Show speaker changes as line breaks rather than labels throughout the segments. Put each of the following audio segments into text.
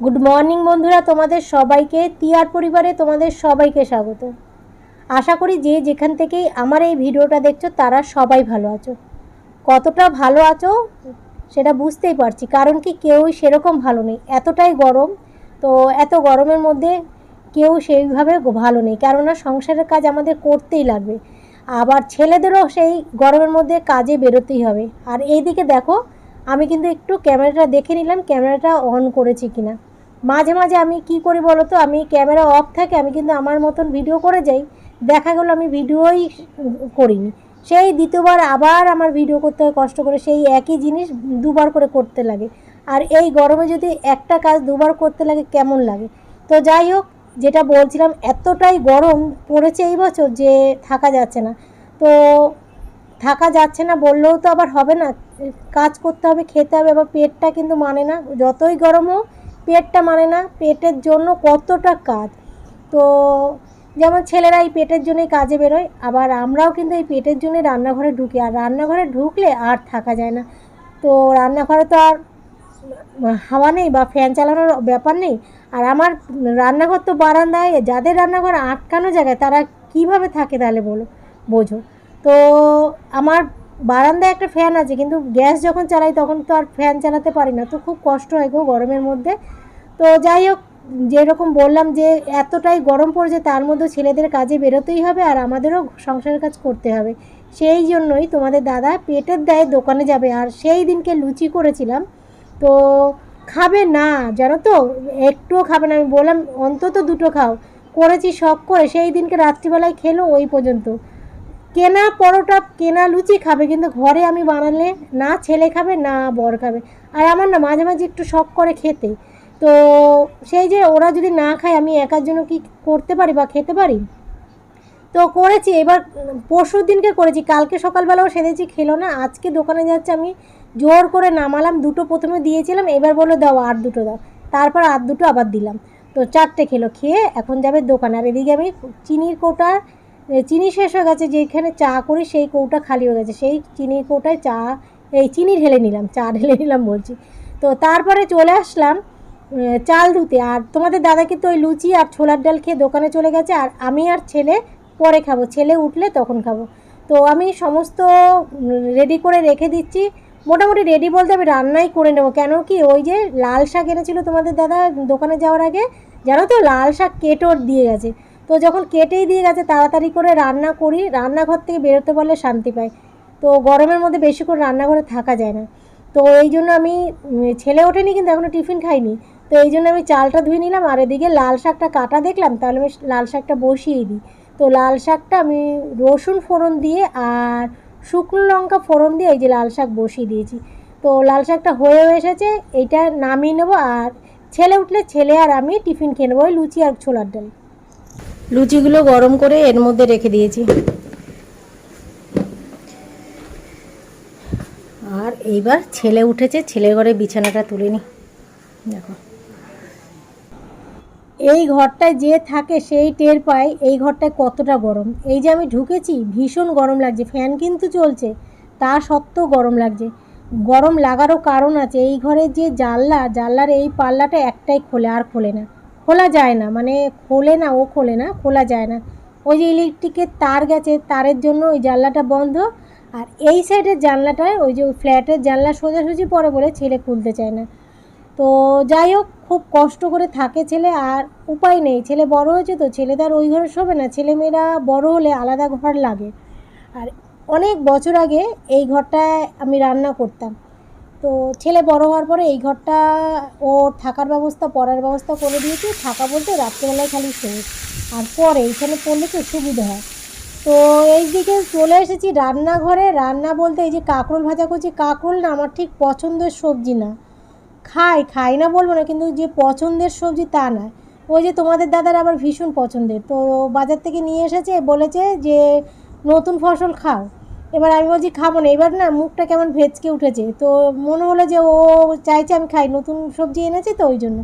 Good morning বন্ধুরা, তোমাদের সবাইকে তিয়ার পরিবারে তোমাদের সবাইকে স্বাগত। আশা করি যে যেখান থেকেই আমার এই ভিডিওটা দেখছ, তারা সবাই ভালো আছো। কতটা ভালো আছো, সেটা বুঝতেই পারছি, কারণ কি কেউই সেরকম ভালো নেই। এতটাই গরম, তো এত গরমের মধ্যে কেউ সেইভাবে ভালো নেই, কেননা সংসারের কাজ আমাদের করতেই লাগবে। আবার ছেলেদেরও সেই গরমের মধ্যে কাজে বেরোতেই হবে। আর এইদিকে দেখো, আমি কিন্তু একটু ক্যামেরাটা দেখে নিলাম, ক্যামেরাটা অন করেছি কিনা। মাঝে মাঝে আমি কি করি বলো তো আমি ক্যামেরা অফ থাকে, আমি কিন্তু আমার মতন ভিডিও করে যাই। দেখা গেলো আমি ভিডিওই করিনি। সেই দ্বিতীয়বার আবার আমার ভিডিও করতে হয়, কষ্ট করে সেই একই জিনিস দুবার করে করতে লাগে। আর এই গরমে যদি একটা কাজ দুবার করতে লাগে, কেমন লাগে? তো যাই হোক, যেটা বলছিলাম, এতটাই গরম পড়েছে এই বছর যে থাকা যাচ্ছে না। তো থাকা যাচ্ছে না বললেও তো আবার হবে না। কাজ করতে হবে, খেতে হবে, আবার পেটটা কিন্তু মানে না। যতই গরম হোক পেটটা মানে না, পেটের জন্য কতটা কাজ। তো যেমন ছেলেরা এই পেটের জন্যই কাজে বেরোয়, আবার আমরাও কিন্তু এই পেটের জন্যই রান্নাঘরে ঢুকি। আর রান্নাঘরে ঢুকলে আর থাকা যায় না। তো রান্নাঘরে তো আর হাওয়া নেই বা ফ্যান চালানোর ব্যাপার নেই। আর আমার রান্নাঘর তো বারান্দায়, যাদের রান্নাঘর আটকানো জায়গায়, তারা কীভাবে থাকে তাহলে বলো, বোঝো। তো আমার বারান্দায় একটা ফ্যান আছে, কিন্তু গ্যাস যখন চালাই তখন তো আর ফ্যান চালাতে পারি না, তো খুব কষ্ট হয় গো গরমের মধ্যে। তো যাই হোক, যেরকম বললাম যে এতটাই গরম পড়ছে তার মধ্যে ছেলেদের কাজে বেরোতেই হবে আর আমাদেরও সংসারের কাজ করতে হবে। সেই জন্যই তোমাদের দাদা পেটের দায়ে দোকানে যাবে আর সেই দিনকে লুচি করেছিলাম। তো খাবে না, জানো তো? একটুও খাবে না, আমি বললাম অন্তত দুটো খাও। করেছি শখ করে, সেই দিনকে রাত্রিবেলায় খেলো ওই পর্যন্ত। কেনা পরোটা, কেনা লুচি খাবে, কিন্তু ঘরে আমি বানালে না ছেলে খাবে, না বর খাবে। আর আমার না মাঝে মাঝে একটু শখ করে খেতে। তো সেই যে ওরা যদি না খায়, আমি একার জন্য কি করতে পারি বা খেতে পারি? তো করেছি, এবার পরশুর দিনকে করেছি। কালকে সকালবেলাও সেরেছি খেলো না। আজকে দোকানে যাচ্ছে, আমি জোর করে নামালাম, দুটো প্রথমে দিয়েছিলাম, এবার বলল দাও আর দুটো দাও। তারপর আর দুটো আবার দিলাম। তো চারটে খেলো, খেয়ে এখন যাবে দোকানে। আর এদিকে আমি চিনির কোটার চিনি শেষ হয়ে গেছে, যেখানে চা করি সেই কৌটা খালি হয়ে গেছে। সেই চিনির কৌটায় চা, এই চিনি ঢেলে নিলাম, চা ঢেলে নিলাম বলছি। তো তারপরে চলে আসলাম চাল ধুতে। আর তোমাদের দাদাকে তো ওই লুচি আর ছোলার ডাল খেয়ে দোকানে চলে গেছে, আর আমি আর ছেলে পরে খাব। ছেলে উঠলে তখন খাব। তো আমি সমস্ত রেডি করে রেখে দিচ্ছি। মোটামুটি রেডি বলতে আমি রান্নাই করে নেব। কেন কি ওই যে লাল শাক এনেছিল তোমাদের দাদা দোকানে যাওয়ার আগে, জানো তো লাল শাক কেটোর দিয়ে গেছে। তো যখন কেটেই দিয়ে গেছে, তাড়াতাড়ি করে রান্না করি। রান্নাঘর থেকে বেরোতে পারলে শান্তি পাই। তো গরমের মধ্যে বেশি করে রান্নাঘরে থাকা যায় না। তো এই জন্য আমি ছেলে ওঠেনি কিন্তু এখনও টিফিন খাইনি। তো এই জন্য আমি চালটা ধুয়ে নিলাম আর এদিকে লাল শাকটা কাটা দেখলাম, তাহলে আমি লাল শাকটা বসিয়ে দিই। তো লাল শাকটা আমি রসুন ফোড়ন দিয়ে আর শুকনো লঙ্কা ফোড়ন দিয়ে এই যে লাল শাক বসিয়ে দিয়েছি। তো লাল শাকটা হয়ে এসেছে এইটা নামিয়ে নেব আর ছেলে উঠলে ছেলে আর আমি টিফিন খেয়ে নেব ওই লুচি আর ছোলার ডাল। লুচিগুলো গরম করে এর মধ্যে রেখে দিয়েছি। আর এইবার ছেলে উঠেছে, ছেলে ঘরে বিছানাটা তুলে নি। দেখো। এই ঘরটায় যে থাকে সেই টের পায় এই ঘরটায় কতটা গরম। এই যে আমি ঢুকেছি, ভীষণ গরম লাগছে, ফ্যান কিন্তু চলছে, তা সত্ত্বেও গরম লাগছে। গরম লাগারও কারণ আছে, এই ঘরের যে জানলা, জানলার এই পাল্লাটা একটাই খোলে, আর খোলে না। খোলা যায় না মানে খোলে না, ও খোলে না, খোলা যায় না। ওই যে ইলেকট্রিকের তার গেছে, তারের জন্য ওই জানলাটা বন্ধ। আর এই সাইডের জানলাটায়, ওই যে ফ্ল্যাটের জানলা সোজাসুজি পরে বলে ছেলে খুলতে চায় না। তো যাই হোক, খুব কষ্ট করে থাকে ছেলে, আর উপায় নেই। ছেলে বড় হয়েছে তো, ছেলে তার ওই ঘরে শোবে না। ছেলেমেয়েরা বড় হলে আলাদা ঘর লাগে। আর অনেক বছর আগে এই ঘরটায় আমি রান্না করতাম। তো ছেলে বড় হওয়ার পরে এই ঘরটা ওর থাকার ব্যবস্থা, পড়ার ব্যবস্থা করে দিয়েছি। থাকা বলতে রাত্রেবেলায় খালি শোয়। আর পরে এইখানে পড়লে তো সুবিধা হয়। তো এই দিকে চলে এসেছি রান্নাঘরে। রান্না বলতে এই যে কাঁকরোল ভাজা করছি, কাঁকরোল না আমার ঠিক পছন্দের সবজি না। খাই খাই না বলব না, কিন্তু যে পছন্দের সবজি তা না। ওই যে তোমাদের দাদার আবার ভীষণ পছন্দের। তো বাজার থেকে নিয়ে এসেছে, বলেছে যে নতুন ফসল খাও। এবার আমি বলছি, খাব না। এবার না মুখটা কেমন ভেজকে উঠেছে। তো মনে হলো যে ও চাইছে আমি খাই, নতুন সবজি এনেছে তো ওই জন্য।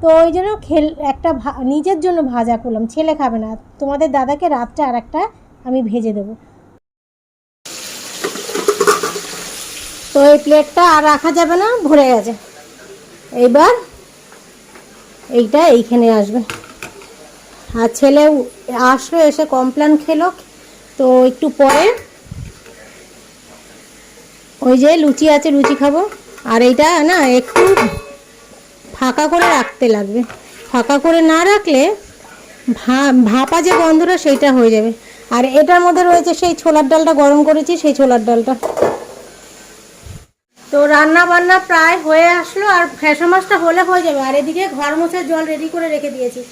তো ওই জন্য খেল, একটা নিজের জন্য ভাজা করলাম, ছেলে খাবে না। তোমাদের দাদাকে রাতটা আর একটা আমি ভেজে দেবো। তো এই প্লেটটা আর রাখা যাবে না, ভরে গেছে। এইবার এইটা এইখানে আসবে। আর ছেলে আসলো, এসে কমপ্লেন খেলো। তো একটু পরে ওই যে লুচি আছে, লুচি খাব। আর এইটা না একটু ফাঁকা করে রাখতে লাগবে। ফাঁকা করে না রাখলে ভা- ভাপা যে গন্ধটা সেইটা হয়ে যাবে। আর এটার মধ্যে রয়েছে সেই ছোলার ডালটা, গরম করেছি সেই ছোলার ডালটা। তো রান্না বান্না প্রায় হয়ে আসলো, আর ফ্যাশন মাছটা হলে হয়ে যাবে। আর এদিকে ঘর মোছার জল রেডি করে রেখে দিয়েছি।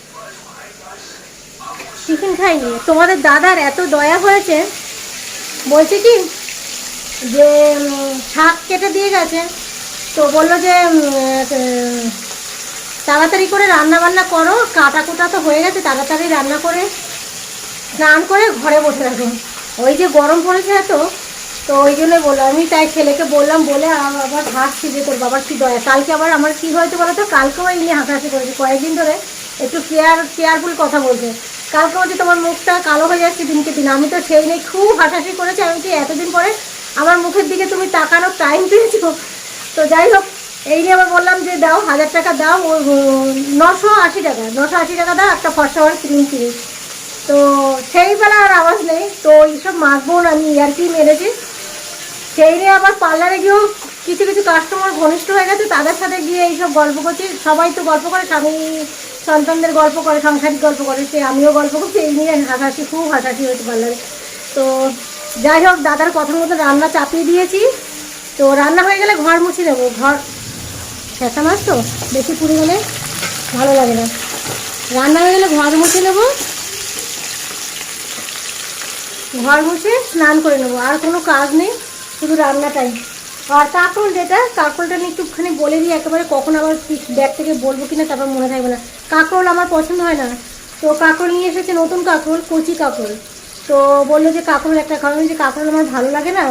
টিফিন খাইনি। তোমাদের দাদার এত দয়া হয়েছে। বলছে কি যে শাক কেটে দিয়ে গেছে। তো বলল যে তাড়াতাড়ি করে রান্না বান্না করো কাটা কুটা তো হয়ে গেছে, তাড়াতাড়ি রান্না করে স্নান করে ঘরে বসে রাখো। ওই যে গরম পড়েছে এত, তো ওই জন্য বললাম, আমি তাই ছেলেকে বললাম, বলে আবার হাসছি যে তোর বাবার কি দয়া। কালকে আবার আমার কি হয়েছে বলো তো? কালকেও এই নিয়ে হাসাহাসি করেছে। কয়েকদিন ধরে একটু কেয়ার, কেয়ারফুল কথা বলছে। কালকে বলছে, তোমার মুখটা কালো হয়ে যাচ্ছে দিনকে দিন। আমি তো সেই নিয়ে খুব হাসাহাসি করেছি। আমি কি এতদিন পরে আমার মুখের দিকে তুমি তাকানোর টাইম পেয়েছ তো যাই হোক, এই নিয়ে আবার বললাম যে দাও, হাজার টাকা দাও নশো আশি টাকা, নশো আশি টাকা দাও, একটা ফর্সা হওয়ার ক্রিম কিনি তো সেই বেলা আর আওয়াজ নেই, তো এইসব মাখবো না, আমি আর কি মেরেছি। সেই নিয়ে আবার পার্লারে গিয়েও কিছু কিছু কাস্টমার ঘনিষ্ঠ হয়ে গেছে, তাদের সাথে গিয়ে এইসব গল্প করছি। সবাই তো গল্প করে, স্বামী সন্তানদের গল্প করে, সাংসারিক গল্প করে, সে আমিও গল্প করছি, এই নিয়ে হাসাহাসি, খুব হাসাহাসি হয়েছে পার্লারে তো যাই হোক, দাদার কথা মতো রান্না চাপিয়ে দিয়েছি। তো রান্না হয়ে গেলে ঘর মুছে দেবো। ঘর খেসা মাছ তো, বেশি পুড়ে গেলে ভালো লাগে না। রান্না হয়ে গেলে ঘর মুছে নেব। ঘর মুছে স্নান করে নেব। আর কোনো কাজ নেই, শুধু রান্নাটাই। আর কাকরোল যেটা কাকরোলটা নিয়ে একটুখানি বলে দিই, একেবারে কখন আবার ব্যাগ থেকে বলব কিনা তারপর মনে থাকবে না। কাকরোল আমার পছন্দ হয় না। তো কাকরোল নিয়ে এসেছে নতুন কাকরোল, কচি কাকরোল। তো বলল যে কাকরোল একটা খাওয়া যে কাকরোল আমার ভালো লাগে না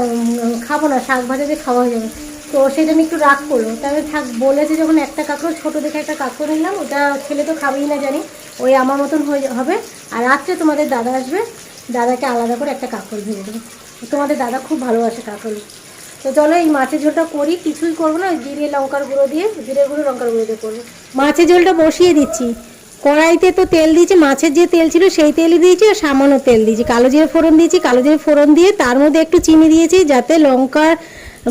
খাব না, শাক ভাজা দিয়ে খাওয়া হয়ে যাবে। তো সেটা নিয়ে একটু রাগ করল। তাহলে থাক, বলেছে যখন একটা কাকরোল, ছোটো দেখে একটা কাকরোল নিলাম ওটা ছেলে তো খাবেই না জানি, ওই আমার মতন হয়ে হবে। আর রাত্রে তোমাদের দাদা আসবে, দাদাকে আলাদা করে একটা কাকড় ভেজে দেবো। তোমাদের দাদা খুব ভালোবাসে কাকড় তো চলো এই মাছের ঝোলটা করি, কিছুই করব না, জিরে লঙ্কার গুঁড়ো দিয়ে, জিরে গুঁড়ো লঙ্কার গুঁড়ো দিয়ে করব। মাছের ঝোলটা বসিয়ে দিচ্ছি। কড়াইতে তো তেল দিয়েছি, মাছের যে তেল ছিল সেই তেলই দিয়েছি আর সামান্য তেল দিয়েছি। কালো জিরে ফোড়ন দিয়েছি, কালো জিরে ফোড়ন দিয়ে তার মধ্যে একটু চিনি দিয়েছি যাতে লঙ্কার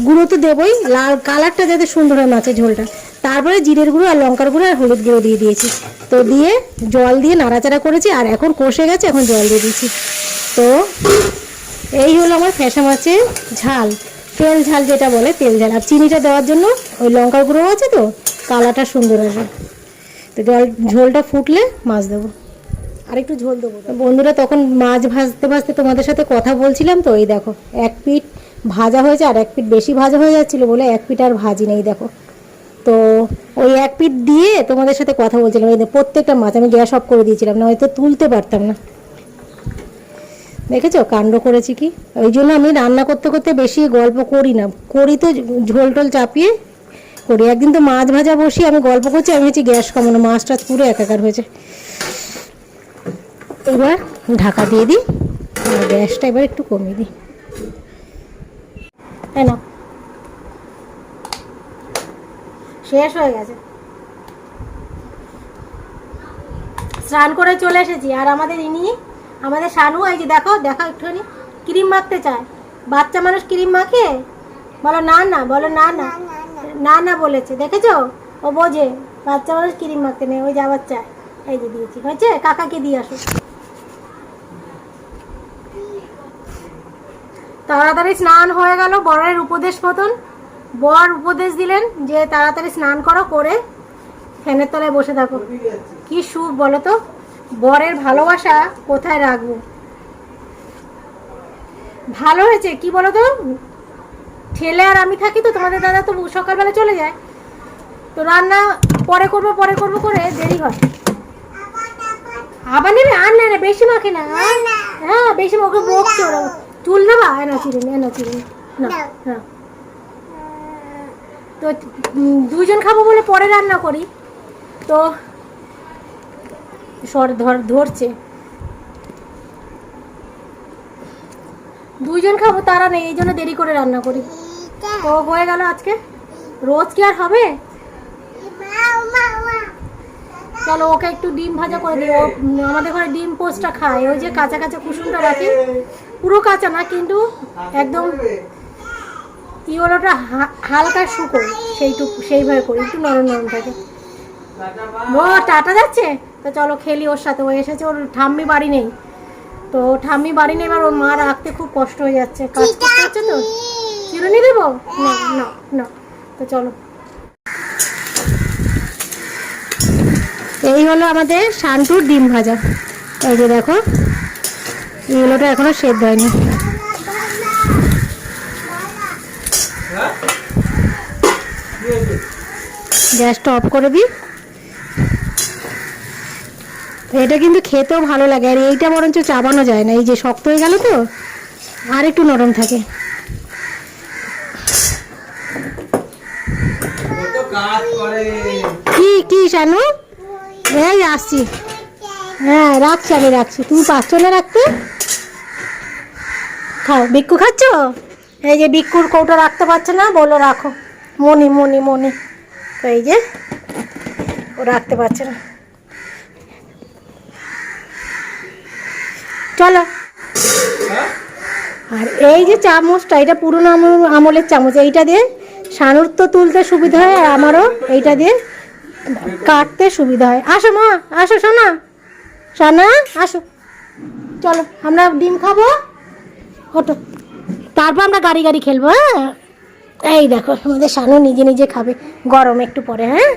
গুঁড়ো তো দেবই, লাল কালারটা যাতে সুন্দর হয় মাছের ঝোলটা। তারপরে জিরের গুঁড়ো আর লঙ্কার গুঁড়ো আর হলুদ গুঁড়ো দিয়ে দিয়েছি। তো দিয়ে জল দিয়ে নাড়াচাড়া করেছি আর এখন কষে গেছে, এখন জল দিয়ে দিয়েছি। তো এই হলো আমার ফ্যাসা মাছের ঝাল। তেল ঝাল যেটা বলে, তেল ঝাল। আর চিনিটা দেওয়ার জন্য ওই লঙ্কার গুঁড়ো আছে তো, কালারটা সুন্দর আসবে। তো জল ঝোলটা ফুটলে মাছ দেবো। আর একটু ঝোল দেবো। বন্ধুরা তখন মাছ ভাজতে ভাজতে তোমাদের সাথে কথা বলছিলাম তো এই দেখো এক পিঠ ভাজা হয়েছে আর এক পিঠ বেশি ভাজা হয়ে যাচ্ছিল বলে এক পিঠ আর ভাজি নেই দেখো। তো ওই এক পিঠ দিয়ে তোমাদের সাথে কথা বলছিলাম এই প্রত্যেকটা মাছ আমি গ্যাস অফ করে দিয়েছিলাম না হয়তো তুলতে পারতাম না। দেখেছ কাণ্ড করেছি কি? ওই জন্য আমি রান্না করতে করতে বেশি গল্প করি না করি তো ঝোল টোল চাপিয়ে করি। একদিন তো মাছ ভাজা বসি আমি গল্প করছি, আমি হচ্ছে গ্যাস কমানো। মাছ টাছ পুরো একাকার হয়েছে। এবার ঢাকা দিয়ে দিই, আর গ্যাসটা এবার একটু কমিয়ে দিই। তাই না শেষ হয়ে গেছে। স্নান করে চলে এসেছি, আর আমাদের ইনি, আমাদের শানু, এই যে দেখো দেখো একটুখানি, ক্রিম মাখতে চায়। বাচ্চা মানুষ ক্রিম মাখে? বলো না না, বলো না না। না না বলেছে। দেখেছ? ও বোঝে। বাচ্চা মানুষ ক্রিম মাখতে নেই। ওই যাবার চায় এই যে দিয়েছি। হয়েছে? কাকাকে দিয়ে আসো। তাড়াতাড়ি স্নান হয়ে গেল বরের উপদেশ মতন। বর উপদেশ দিলেন যে, তাড়াতাড়ি স্নান করো, করে ফ্যানের তলায় বসে থাকো। কি সুখ বলো তো? বরের ভালোবাসা কোথায় রাখব? ভালো হয়েছে? কি বলো তো? ছেলে আর আমি থাকি তো তোমাদের দাদা তো সকালবেলা চলে যায়। তো রান্না পরে করব পরে করব করে দেরি হয়। আবার নেবে? আর না না বেশি মাখে না। হ্যাঁ বেশি ওকে বকছে ওরা। চুল দেবা? এ না এ না। চিরুন না হ্যাঁ। তো দুজন খাব বলে পরে রান্না করি। তো সর ধর ধরছে। দুইজন খাব তারা নেই এই জন্য দেরি করে রান্না করি। তো হয়ে গেল আজকে। রোজ কি আর হবে? চলো, ওকে একটু ডিম ভাজা করে দিই। আমাদের ঘরে ডিম পোস্টটা খায়। ওই যে কাঁচা কাঁচা কুসুমটা রাখি। পুরো কাঁচা না, কিন্তু একদম কি বলো ওটা হালকা শুকো। সেইটুকু, সেইভাবে করি। একটু নরম নরম থাকে। ও, টাটা যাচ্ছে? তো চলো, খেলি ওর সাথে। ও এসেছে, ওর ঠাম্মি বাড়ি নেই। তো ঠাম্মি বাড়ি নেই, এবার ওর মা রাখতে খুব কষ্ট হয়ে যাচ্ছে। কাজ করতে হচ্ছে তো? চিরুনি দেবো? না না না। তো চলো। এই হলো আমাদের শান্তুর ডিম ভাজা। এই যে দেখো এগুলোটা এখনও সেদ্ধ হয়নি। গ্যাসটা অফ করে দিই। এটা কিন্তু খেতেও ভালো লাগে, আর এইটা বরঞ্চ চাবানো যায় না। এই যে শক্ত হয়ে গেল তো, আর একটু নরম থাকে
কত কাজ করে
কি কি শানু? এই আসছি। হ্যাঁ রাখছি আমি রাখছি। তুমি পাচ্ছ না রাখতে? খাও। বিক্কু খাচ্ছ? এই যে বিক্কুর কৌটা রাখতে পারছে না বলো রাখো। মনি মনি মনি তো এই যে ও রাখতে পারছে না। চলো। আর এই যে চামচটা এটা পুরোনো আমল- আমলের চামচ এইটা দিয়ে সানুর তো তুলতে সুবিধা হয়, আর আমারও এইটা দিয়ে কাটতে সুবিধা হয়। আসো মা, আসো সোনা। সোনা, আসো। চলো, আমরা ডিম খাব। ওটো তারপর আমরা গাড়ি গাড়ি খেলব হ্যাঁ? এই দেখো, আমাদের সানু নিজে নিজে খাবে। গরম একটু পরে হ্যাঁ?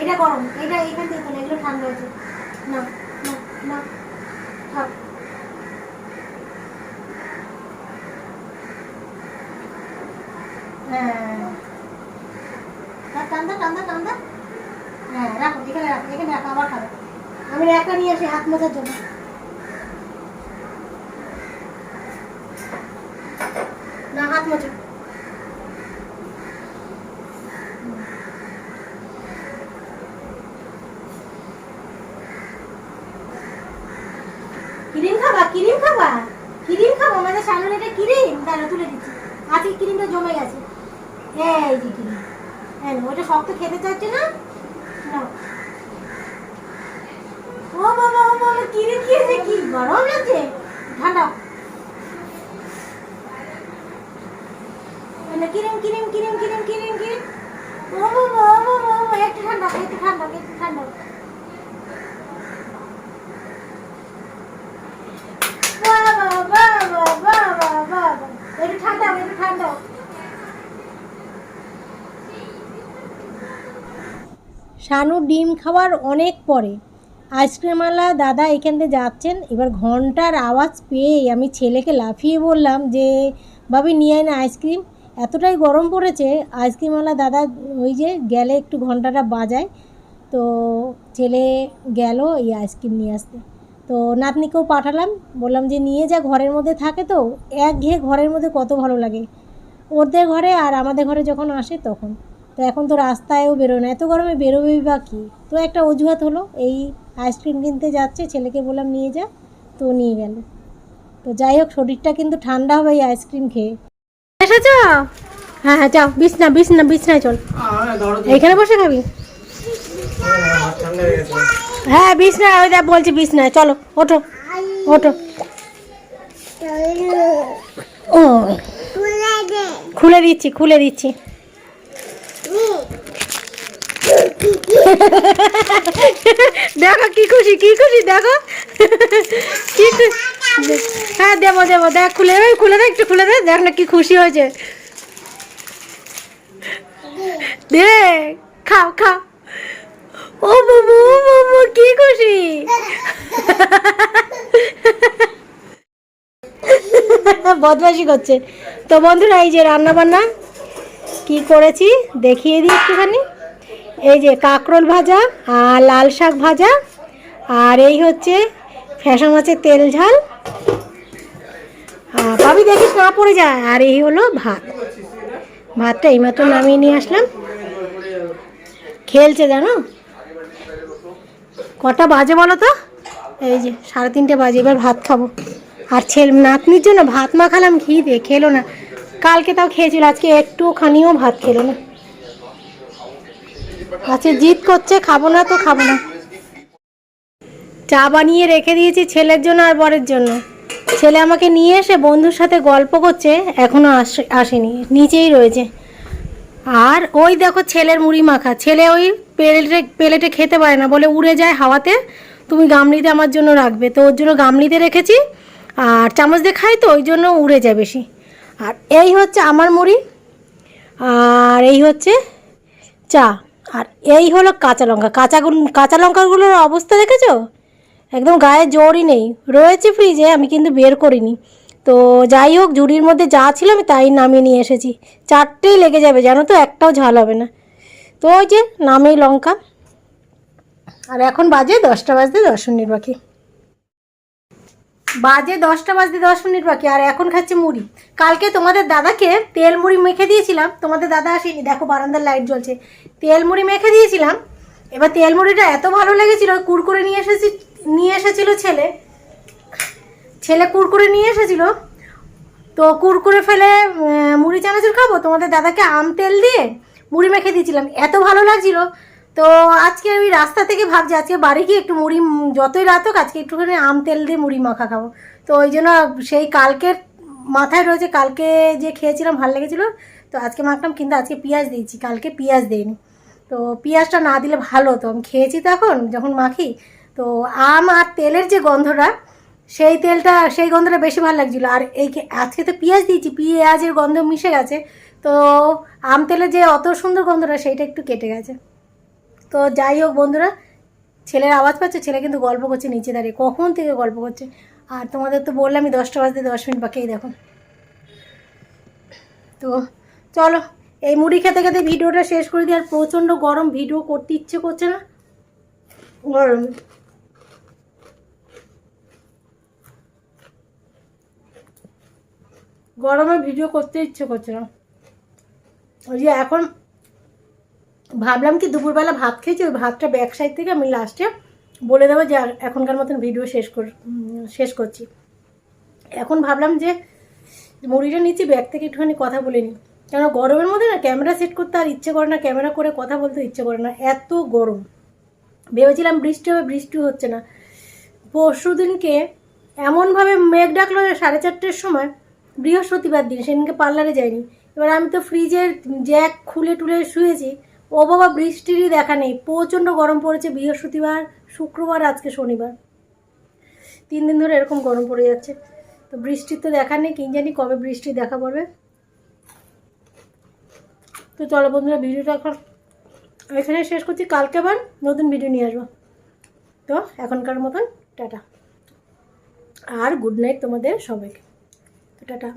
এটা গরম। এটা এখান থেকে এগুলো ঠান্ডা হয়েছে না না না থাক হ্যাঁ থাক, টান্দা টান্দা হ্যাঁ রাখো এখানে এখানে আমি একটা নিয়ে আসি হাত মোছার জন্য না হাত মোছো ক্রিম খাবা ক্রিম খাবা ক্রিম খাব আমাদের সামনে এটা ক্রিম দাঁড়া তুলে দিচ্ছি আজকে ক্রিমটা জমে গেছে এই যে ক্রিম হ্যাঁ ওটা শক্ত খেতে চাচ্ছে না? ও বাবা ও বাবা ক্রিম খেয়েছে কি গরম লাগছে? ঠান্ডা। কিরিম কিরিম কিরিম কিরিম কিরিম কিরিম। ও বাবা ও বাবা একটু ঠান্ডা একটু ঠান্ডা একটু ঠান্ডা। বাবা বাবা বাবা বাবা। একটু ঠান্ডা একটু ঠান্ডা। শানু ডিম খাওয়ার অনেক পরে। আইসক্রিমওয়ালা দাদা এখান থেকে যাচ্ছেন। এবার ঘণ্টার আওয়াজ পেয়েই আমি ছেলেকে লাফিয়ে বললাম যে, ভাবি, নিয়ে আয় না আইসক্রিম। এতটাই গরম পড়েছে, আইসক্রিমওয়ালা দাদা ওই যে গেলে একটু ঘন্টাটা বাজায়। তো ছেলে গেল এই আইসক্রিম নিয়ে আসতে। তো নাতনিকেও পাঠালাম। বললাম যে, নিয়ে যা, ঘরের মধ্যে থাকে তো। এক ঘেয়ে ঘরের মধ্যে কত ভালো লাগে। ওদের ঘরে আর আমাদের ঘরে যখন আসে তখন। তো এখন তো রাস্তায়ও বেরোয় না। এত গরমে বেরোবেই বা কী? তো একটা অজুহাত হলো এই আইসক্রিম কিনতে যাচ্ছে ছেলেকে বললাম নিয়ে যা। তো নিয়ে গেল। তো যাই হোক শরীরটা কিন্তু ঠান্ডা হবে এই আইসক্রিম খেয়ে। এসেছ? হ্যাঁ হ্যাঁ যাও বিছনা বিছনা বিছনায় চল। এইখানে বসে খাবি?
হয়ে
বিছনায় ওই দেখ বলছি বিছনায়। চলো ওঠো ওঠো। ও খুলে দিচ্ছি খুলে দিচ্ছি। দেখো কি খুশি কি খুশি, দেখো। কি হ্যাঁ দেবো দেবো, দেখ, খুলে দেবে খুলে দে, একটু খুলে দে, দেখ না কি খুশি হয়েছে। দে, খাও খাও। ও বাবু ও বাবু, কি খুশি। বদমাশি করছে। তো বন্ধুরা, এই যে রান্না বান্না কি করেছি? দেখিয়ে দিই একটুখানি। এই যে কাঁকরোল ভাজা আর লাল শাক ভাজা। আর এই হচ্ছে ফ্যাসা মাছের তেল ঝাল। পাবি দেখিস না, পড়ে যায় আর এই হলো ভাত। ভাতটা এইমাত্র নামিয়ে নিয়ে আসলাম। খেলছে জানো? কটা বাজে বলো তো? এই যে সাড়ে তিনটে বাজে, এবার ভাত খাব। আর ছেলে নাতনির জন্য ভাত মাখালাম ঘি দিয়ে খেলো না। কালকে তাও খেয়েছিল, আজকে একটুখানিও ভাত খেলো না। আচ্ছা জিদ করছে, খাব না তো খাব না। চা বানিয়ে রেখে দিয়েছি ছেলের জন্য আর বরের জন্য। ছেলে আমাকে নিয়ে এসে বন্ধুর সাথে গল্প করছে, এখনও আসে, আসেনি, নিচেই রয়েছে। আর ওই দেখো ছেলের মুড়ি মাখা, ছেলে ওই প্লেটে প্লেটে খেতে পারে না, বলে উড়ে যায় হাওয়াতে, তুমি গামলিতে আমার জন্য রাখবে। তো ওর জন্য গামলিতে রেখেছি, আর চামচ দিয়ে খাই তো, ওই জন্য উড়ে যায় বেশি। আর এই হচ্ছে আমার মুড়ি, আর এই হচ্ছে চা, আর এই হলো কাঁচা লঙ্কা। কাঁচাগুলো কাঁচা লঙ্কাগুলোর অবস্থা দেখেছ? একদম গায়ে জোরই নেই। রয়েছে ফ্রিজে আমি কিন্তু বের করিনি। তো যাই হোক জুড়ির মধ্যে যা ছিল আমি তাই নামিয়ে নিয়ে এসেছি। চারটেই লেগে যাবে, জানো তো, একটাও ঝাল হবে না। তো ওই যে নামেই লঙ্কা। আর এখন বাজে দশটা বাজতে দশ মিনিট বাকি। বাজে দশটা বাজতে দশ মিনিট বাকি, আর এখন খাচ্ছে মুড়ি। কালকে তোমাদের দাদাকে তেল মুড়ি মেখে দিয়েছিলাম, তোমাদের দাদা আসেনি, দেখো বারান্দার লাইট জ্বলছে। তেল মুড়ি মেখে দিয়েছিলাম, এবার তেল মুড়িটা এত ভালো লেগেছিল, কুরকুরে নিয়ে এসেছি, নিয়ে এসেছিল ছেলে। ছেলে কুরকুরে নিয়ে এসেছিল, তো কুরকুরে ফেলে মুড়ি চানাচুর খাব? তোমাদের দাদাকে আম তেল দিয়ে মুড়ি মেখে দিয়েছিলাম। এত ভালো লাগছিল তো আজকে ওই রাস্তা থেকে ভাবছি, আজকে বাড়ি গিয়ে একটু মুড়ি, যতই রাত হোক, আজকে একটুখানি আম তেল দিয়ে মুড়ি মাখা খাব। তো ওই জন্য সেই কালকের মাথায় রয়েছে, কালকে যে খেয়েছিলাম, ভালো লেগেছিলো, তো আজকে মাখলাম, কিন্তু আজকে পেঁয়াজ দিয়েছি, কালকে পেঁয়াজ দিইনি। তো পেঁয়াজটা না দিলে ভালো হতো। আমি খেয়েছি তো এখন, যখন মাখি, তো আম আর তেলের যে গন্ধটা, সেই তেলটা, সেই গন্ধটা বেশি ভালো লাগছিল। আর এই আজকে তো পেঁয়াজ দিয়েছি, পেঁয়াজের গন্ধ মিশে গেছে, তো আম তেলের যে অত সুন্দর গন্ধটা, সেইটা একটু কেটে গেছে। তো যাই হোক বন্ধুরা ছেলের আওয়াজ পাচ্ছে ছেলে কিন্তু গল্প করছে নিচে দাঁড়িয়ে কখন থেকে গল্প করছে? আর তোমাদের তো বললামই দশটা বাজতে দশ মিনিট বাকি দেখো। তো চলো এই মুড়ি খেতে খেতে ভিডিওটা শেষ করে দিই আর প্রচণ্ড গরম ভিডিও করতে ইচ্ছে করছে না। গরম। গরমে ভিডিও করতে ইচ্ছে করছে না। ওই যে এখন ভাবলাম কি দুপুরবেলা ভাত খেয়েছি, ওই ভাতটা ব্যাক সাইড থেকে আমি লাস্টে বলে দেবো যে এখনকার মতন ভিডিও শেষ কর শেষ করছি। এখন ভাবলাম যে, মুড়িটা নিচ্ছি ব্যাগ থেকে একটুখানি কথা বলে নিই। কেন, গরমের মধ্যে না ক্যামেরা সেট করতে আর ইচ্ছে করে না ক্যামেরা করে কথা বলতে ইচ্ছে করে না, এত গরম। ভেবেছিলাম বৃষ্টি হবে, বৃষ্টি হচ্ছে না। পরশু দিনকে এমনভাবে মেঘ ডাকলো সাড়ে চারটের সময়, বৃহস্পতিবার দিন, সেদিনকে পার্লারে যাইনি। এবার আমি তো ফ্রিজের জ্যাক খুলে টুলে শুয়েছি ও বাবা বৃষ্টিরই দেখা নেই। প্রচণ্ড গরম পড়েছে বৃহস্পতিবার, শুক্রবার, আজকে শনিবার। তিন দিন ধরে এরকম গরম পড়ে যাচ্ছে। তো বৃষ্টির তো দেখা নেই কি জানি কবে বৃষ্টি দেখা পড়বে। তো চলো বন্ধুরা, ভিডিওটা এখন এখানে শেষ করছি। কালকে আবার নতুন ভিডিও নিয়ে আসব। তো এখনকার মতন, টাটা। আর গুড নাইট তোমাদের সবাইকে। তো টাটা।